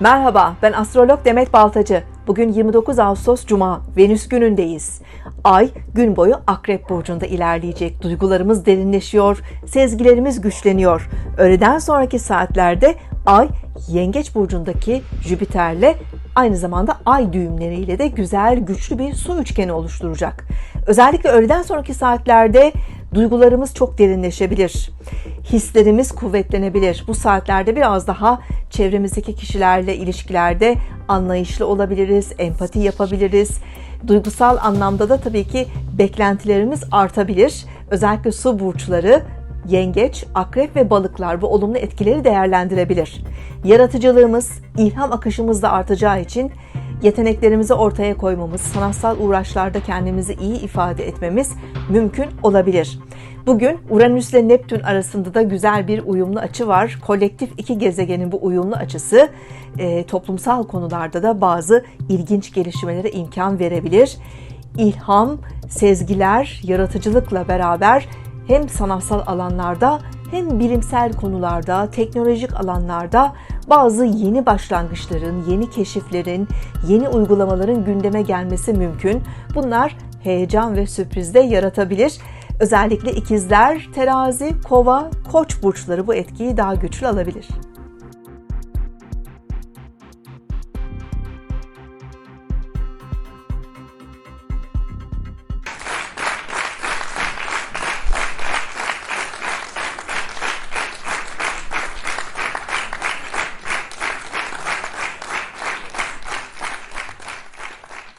Merhaba, ben astrolog Demet Baltacı. Bugün 29 Ağustos Cuma, Venüs günündeyiz. Ay gün boyu Akrep Burcu'nda ilerleyecek. Duygularımız derinleşiyor, sezgilerimiz güçleniyor. Öğleden sonraki saatlerde Ay Yengeç Burcu'ndaki Jüpiter'le aynı zamanda ay düğümleriyle de güzel, güçlü bir su üçgeni oluşturacak. Özellikle öğleden sonraki saatlerde duygularımız çok derinleşebilir. Hislerimiz kuvvetlenebilir. Bu saatlerde biraz daha çevremizdeki kişilerle ilişkilerde anlayışlı olabiliriz, empati yapabiliriz. Duygusal anlamda da tabii ki beklentilerimiz artabilir. Özellikle su burçları yengeç, akrep ve balıklar bu olumlu etkileri değerlendirebilir. Yaratıcılığımız, ilham akışımız da artacağı için yeteneklerimizi ortaya koymamız, sanatsal uğraşlarda kendimizi iyi ifade etmemiz mümkün olabilir. Bugün Uranüs ile Neptün arasında da güzel bir uyumlu açı var. Kolektif iki gezegenin bu uyumlu açısı e, toplumsal konularda da bazı ilginç gelişmelere imkan verebilir. İlham, sezgiler, yaratıcılıkla beraber hem sanatsal alanlarda hem bilimsel konularda, teknolojik alanlarda bazı yeni başlangıçların, yeni keşiflerin, yeni uygulamaların gündeme gelmesi mümkün. Bunlar heyecan ve sürpriz de yaratabilir. Özellikle ikizler, terazi, kova, koç burçları bu etkiyi daha güçlü alabilir.